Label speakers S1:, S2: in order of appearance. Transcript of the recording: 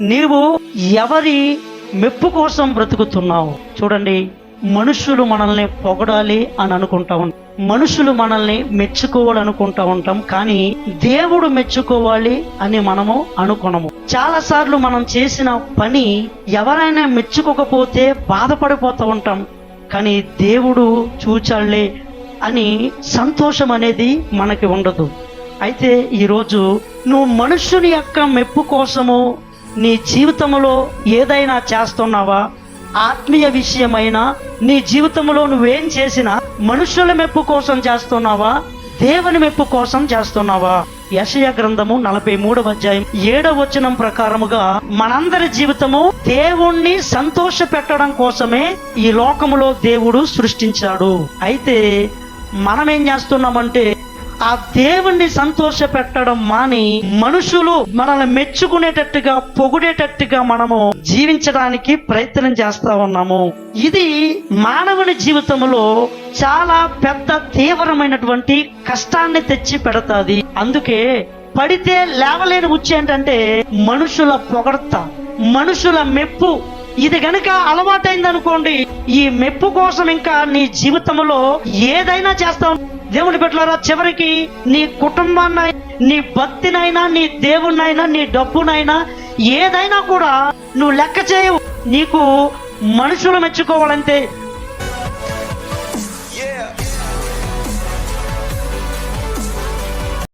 S1: నీవు ఎవరి మెప్పు కోసం బ్రతుకుతున్నావు? చూడండి మనుషులు మనల్ని పొగడాలి అని అనుకుంటా ఉంటాం. మనుషులు మనల్ని మెచ్చుకోవాలనుకుంటా ఉంటాం. కానీ దేవుడు మెచ్చుకోవాలి అని మనము అనుకునము. చాలా సార్లు మనం చేసిన పని ఎవరైనా మెచ్చుకోకపోతే బాధపడిపోతూ ఉంటాం. కానీ దేవుడు చూచాళ్ళే అని సంతోషం అనేది మనకి ఉండదు. అయితే ఈరోజు నువ్వు మనుషుని యొక్క మెప్పు కోసము నీ జీవితంలో ఏదైనా చేస్తున్నావా? ఆత్మీయ విషయమైన నీ జీవితంలో నువ్వేం చేసినా మనుషుల మెప్పు కోసం చేస్తున్నావా? దేవుని మెప్పు కోసం చేస్తున్నావా? యశయ గ్రంథము నలభై మూడవ అధ్యాయం ఏడవ వచనం ప్రకారముగా మనందరి జీవితము దేవుణ్ణి సంతోష పెట్టడం కోసమే ఈ లోకములో దేవుడు సృష్టించాడు. అయితే మనం ఏం చేస్తున్నామంటే ఆ దేవుణ్ణి సంతోష పెట్టడం మాని మనుషులు మనల్ని మెచ్చుకునేటట్టుగా పొగిడేటట్టుగా మనము జీవించడానికి ప్రయత్నం చేస్తా ఉన్నాము. ఇది మానవుని జీవితంలో చాలా పెద్ద తీవ్రమైనటువంటి కష్టాన్ని తెచ్చి పెడతాది. అందుకే పడితే లేవలేని ఉచ్చి ఏంటంటే మనుషుల పొగడత మనుషుల మెప్పు ఇది గనుక అలవాటైంది అనుకోండి ఈ మెప్పు కోసం ఇంకా నీ జీవితంలో ఏదైనా చేస్తావు. దేవుని పెట్టారా చివరికి నీ కుటుంబాన్ని నీ భక్తినైనా నీ దేవుణ్ణైనా నీ డబ్బునైనా ఏదైనా కూడా నువ్వు లెక్క చేయవు. నీకు మనుషులు మెచ్చుకోవాలంటే